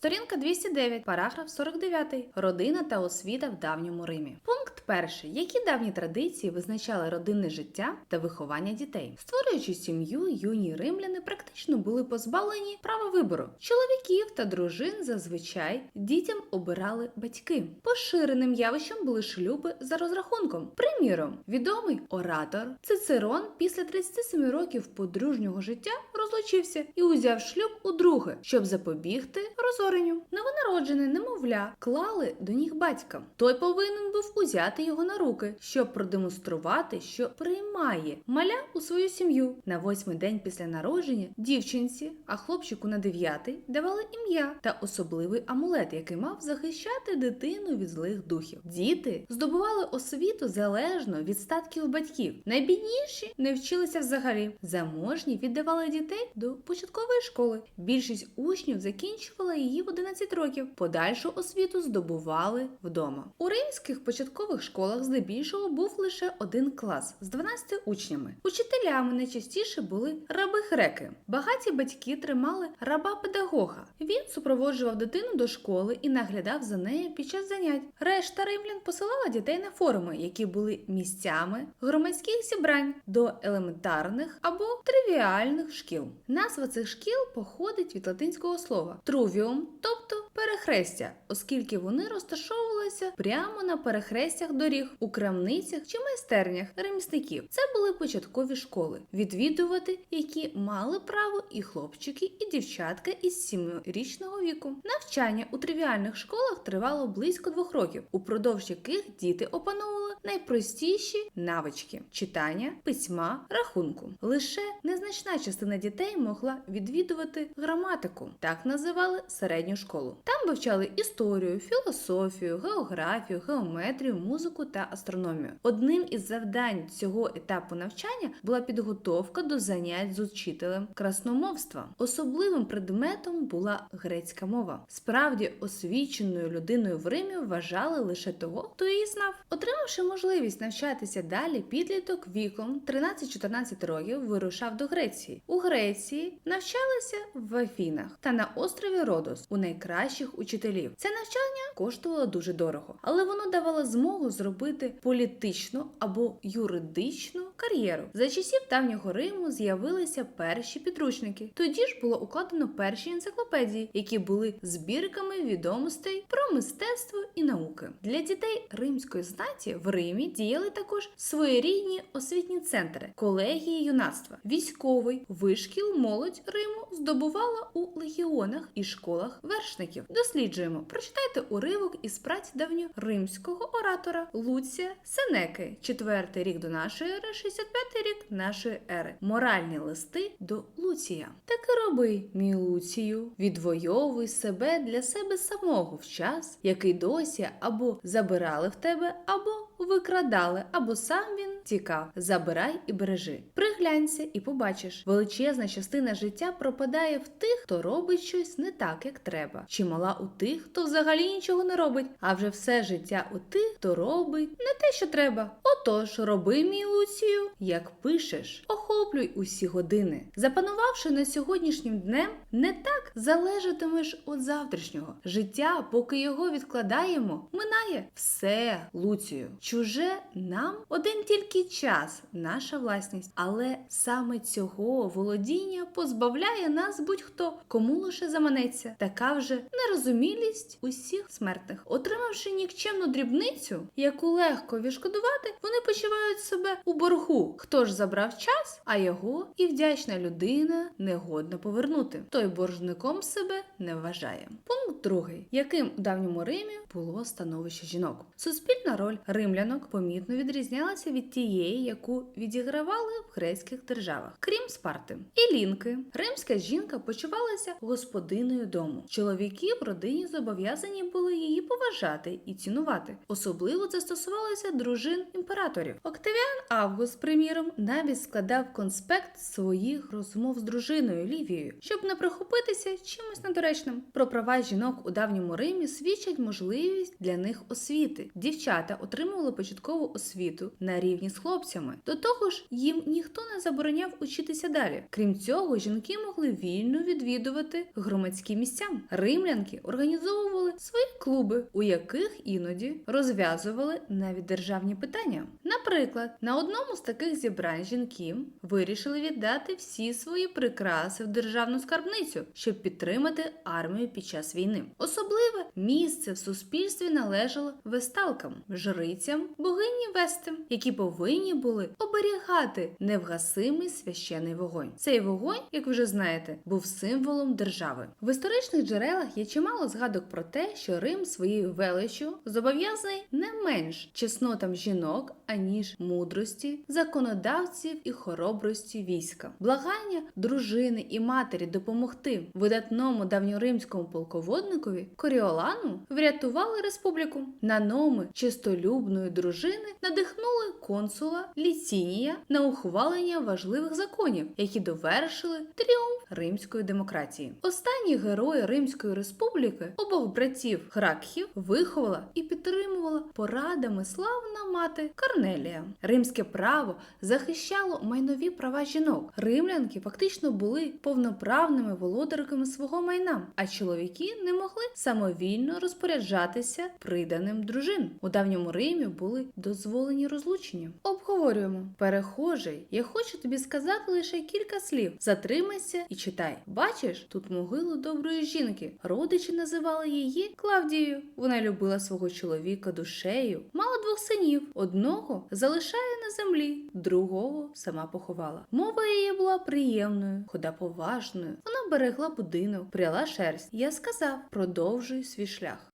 Сторінка 209, параграф 49. Родина та освіта в давньому Римі. Пункт перший. Які давні традиції визначали родинне життя та виховання дітей? Створюючи сім'ю, юні римляни практично були позбавлені права вибору. Чоловіків та дружин зазвичай дітям обирали батьки. Поширеним явищем були шлюби за розрахунком. Приміром, відомий оратор Цицерон після 37 років подружнього життя розлучився і узяв шлюб у друге, щоб запобігти розоренню. Новонароджене немовля клали до ніг батька. Той повинен був узяти його на руки, щоб продемонструвати, що приймає маля у свою сім'ю. На восьмий день після народження дівчинці, а хлопчику на дев'ятий давали ім'я та особливий амулет, який мав захищати дитину від злих духів. Діти здобували освіту залежно від статків батьків. Найбідніші не вчилися взагалі. Заможні віддавали дітей до початкової школи. Більшість учнів закінчувала її в 11 років. Подальшу освіту здобували вдома. У римських початкових школах здебільшого був лише один клас з 12 учнями. Учителями найчастіше були раби-греки. Багаті батьки тримали раба-педагога. Він супроводжував дитину до школи і наглядав за нею під час занять. Решта римлян посилала дітей на форуми, які були місцями громадських зібрань до елементарних або тривіальних шкіл. Назва цих шкіл походить від латинського слова трувіум, тобто перехрестя, оскільки вони розташовувалися прямо на перехрестях доріг у крамницях чи майстернях ремісників. Це були початкові школи, відвідувати які мали право і хлопчики, і дівчатка із сімирічного віку. Навчання у тривіальних школах тривало близько двох років, упродовж яких діти опановували найпростіші навички читання, письма, рахунку. Лише незначна частина дітей могла відвідувати граматику, так називали середню школу. Там вивчали історію, філософію, географію, геометрію, музику та астрономію. Одним із завдань цього етапу навчання була підготовка до занять з учителем красномовства. Особливим предметом була грецька мова. Справді освіченою людиною в Римі вважали лише того, хто її знав. Отримавши можливість навчатися далі, підліток віком 13-14 років вирушав до Греції. У Греції навчалися в Афінах та на острові Родос у найкращих учителів. Це навчання коштувало дуже дорого, але воно давало змогу зробити політичну або юридичну кар'єру. За часів давнього Риму з'явилися перші підручники. Тоді ж було укладено перші енциклопедії, які були збірками відомостей про мистецтво і науки. Для дітей римської знаті в Римі діяли також своєрідні освітні центри, колегії юнацтва, військовий вишкіл молодь Риму здобувала у легіонах і школах вершників. Досліджуємо, прочитайте уривок із праці давньоримського оратора Луція Сенеки, 4 рік до нашої ери, 65 рік нашої ери. Моральні листи до Луція. Так і роби, мій Луцію, відвоюй себе для себе самого в час, який досі або забирали в тебе, або викрадали, або сам він тікав. Забирай і бережи. Приглянься і побачиш, величезна частина життя пропадає в тих, хто робить щось не так, як треба. Чимала у тих, хто взагалі нічого не робить, а вже все життя у тих, хто робить не те, що треба. Отож, роби, мій Луцію, як пишеш, охоплюй усі години. Запанувавши на сьогоднішнім днем, не так залежатимеш від завтрашнього. Життя, поки його відкладаємо, минає все, Луцію. Чуже нам один тільки час, наша власність, але саме цього володіння позбавляє нас будь-хто, кому лише заманеться. Така вже нерозумілість усіх смертних. Отримавши нікчемну дрібницю, яку легко відшкодувати, вони почувають себе у боргу. Хто ж забрав час, а його і вдячна людина негодно повернути. Той боржником себе не вважає. Пункт другий, яким у давньому Римі було становище жінок. Суспільна роль римлянок помітно відрізнялася від тієї, яку відігравали в грецьких державах, крім Спарти. Ілінки, римська жінка почувалася господиною дому. Чоловіки в родині зобов'язані були її поважати і цінувати. Особливо це стосувалося дружин імператорів. Октавіан Август, приміром, навіть складав конспект своїх розмов з дружиною Лівією, щоб не прихопитися чимось недоречним. Про права жінок у давньому Римі свідчать можливість для них освіти. Дівчата отримували початкову освіту на рівні з хлопцями. До того ж, їм ніхто не забороняв учитися далі. Крім цього, жінки могли вільно відвідувати громадські місця. Римлянки організовували свої клуби, у яких іноді розв'язували навіть державні питання. Наприклад, на одному з таких зібрань жінки вирішили віддати всі свої прикраси в державну скарбницю, щоб підтримати армію під час війни. Особливе місце в суспільстві належало весталкам, жрицям, богині Вести, які повинні були оберігати невгасимий священий вогонь. Цей вогонь, як вже знаєте, був символом держави. В історичних джерелах є чимало згадок про те, що Рим своєю величчю зобов'язаний не менш чеснотам жінок, аніж мудрості, законодавців і хоробрості війська. Благання дружини і матері допомогти видатному давньоримському полководникові Коріолану врятували республіку. Наноми чистолюбної дружини надихнули консула Ліцінія на ухвалення важливих законів, які довершили тріумф римської демократії. Останні герої Римської республіки обох братів Хракхів виховала і підтримувала порадами славна мати Корнелія. Римське право захищало майнові права жінок. Римлянки фактично були повноправними володарками свого майна, а чоловіки не могли самовільно розпоряджатися приданим дружин. У давньому Римі були дозволені розлучення. Обговорюємо. Перехожий, я хочу тобі сказати лише кілька слів. Затримайся і читай. Бачиш, тут могилу доброї жінки. Родичі називали її Клавдією. Вона любила свого чоловіка душею, мала двох синів. Одного залишає на землі, другого сама поховала. Мова її була приємною, хода поважною. Вона берегла будинок, пряла шерсть. Я сказав, продовжуй свій шлях.